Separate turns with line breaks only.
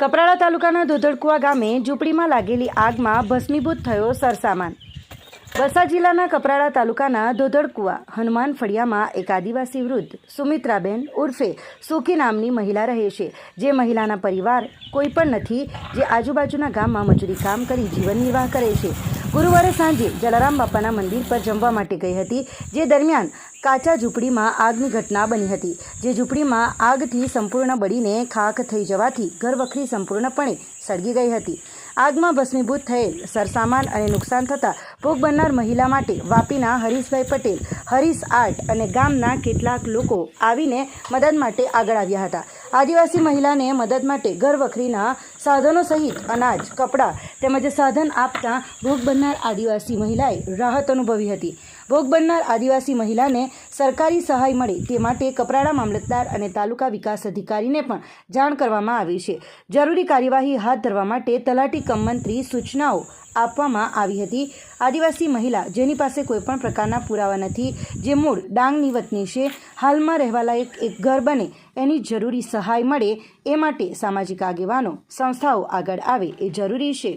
કપરાડા તાલુકાના ધોધડકુવા ગામે ઝૂંપડીમાં લાગેલી આગમાં ભસ્મીભૂત થયો સરસામાન. વલસાડ જિલ્લાના કપરાડા તાલુકાના ધોધડકુવા હનુમાન ફળિયામાં એક આદિવાસી વૃદ્ધ, સુમિત્રાબેન ઉર્ફે સુખી નામની મહિલા રહે છે. જે મહિલાના પરિવાર કોઈ પણ નથી, જે આજુબાજુના ગામમાં મજૂરી કામ કરી જીવન નિર્વાહ કરે છે. ગુરુવારે સાંજે જલારામ બાપાના મંદિર પર જમવા માટે ગઈ હતી, જે દરમિયાન કાચા ઝૂંપડીમાં આગની ઘટના બની હતી, જે ઝૂંપડીમાં આગથી સંપૂર્ણ બળીને ખાખ થઈ જવાથી ઘરવખરી સંપૂર્ણપણે સળગી ગઈ હતી. આગમાં ભસ્મીભૂત થયેલ સરસામાન અને નુકસાન થતાં ભોગ બનનાર મહિલા માટે વાપીના હરીશભાઈ પટેલ, હરીશ આર્ટ અને ગામના કેટલાક લોકો આવીને મદદ માટે આગળ આવ્યા હતા. આદિવાસી મહિલાને મદદ માટે ઘરવખરીના સાધનો સહિત અનાજ, કપડાં તેમજ સાધન આપતા ભોગ બનનાર આદિવાસી મહિલાએ રાહત અનુભવી હતી. ભોગ બનનાર આદિવાસી મહિલાને સરકારી સહાય મળે તે માટે કપરાડા મામલતદાર અને તાલુકા વિકાસ અધિકારીને પણ જાણ કરવામાં આવી છે. જરૂરી કાર્યવાહી હાથ ધરવા માટે તલાટી કમ સૂચનાઓ આપવામાં આવી હતી. આદિવાસી મહિલા જેની પાસે કોઈપણ પ્રકારના પુરાવા નથી, જે મૂળ ડાંગની વતની છે, હાલમાં રહેવાલાયક એક ઘર બને એની જરૂરી સહાય મળે એ માટે સામાજિક આગેવાનો સંસ્થાઓ આગળ આવે એ જરૂરી છે.